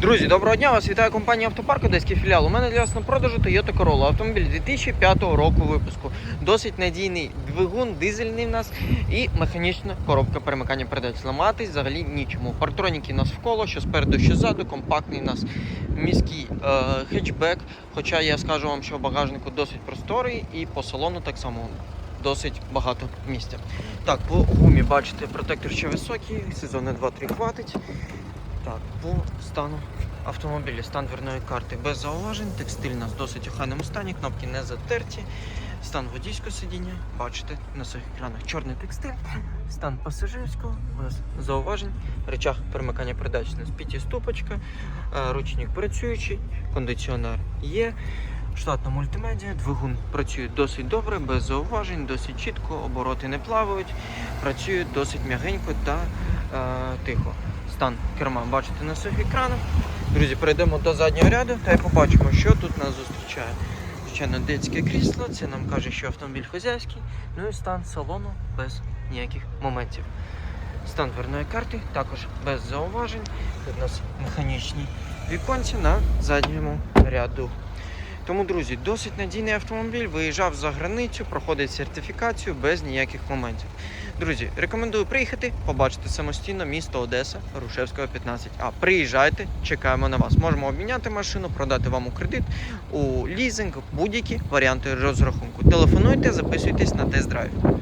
Друзі, доброго дня! Вас вітає компанія Автопарк Одеський філіал. У мене для вас на продажу Toyota Corolla. Автомобіль 2005 року випуску. Досить надійний двигун, дизельний в нас і механічна коробка перемикання передач. Зламатись взагалі нічому. Партроніки у нас вколо, що спереду, що ззаду, компактний у нас міський е, хетчбек. Хоча я скажу вам, що в багажнику досить просторий і по салону так само досить багато місця. Так, по гумі бачите, протектор ще високий, сезони 2-3 хватить. Так, по стану автомобіля, стан дверної карти без зауважень, текстиль у нас в досить охайному стані, кнопки не затерті. Стан водійського сидіння, бачите на своїх екранах чорний текстиль, стан пасажирського, без зауважень, речах перемикання передач у нас п'ятиступочка, е, ручник працюючий, кондиціонер є. Штатна мультимедіа, двигун працює досить добре, без зауважень, досить чітко, обороти не плавають, працює досить м'ягенько та е, тихо. Стан керма бачите на своїх екранах. Друзі, перейдемо до заднього ряду та й побачимо, що тут нас зустрічає. Звичайно, детське крісло, це нам каже, що автомобіль хазяйський, ну і стан салону без ніяких моментів. Стан дверної карти також без зауважень. Тут у нас механічні віконці на задньому ряду. Тому, друзі, досить надійний автомобіль, виїжджав за границю, проходить сертифікацію без ніяких моментів. Друзі, рекомендую приїхати, побачити самостійно місто Одеса, Рушевського 15. А приїжджайте, чекаємо на вас. Можемо обміняти машину, продати вам у кредит, у лізинг, будь-які варіанти розрахунку. Телефонуйте, записуйтесь на тест-драйв.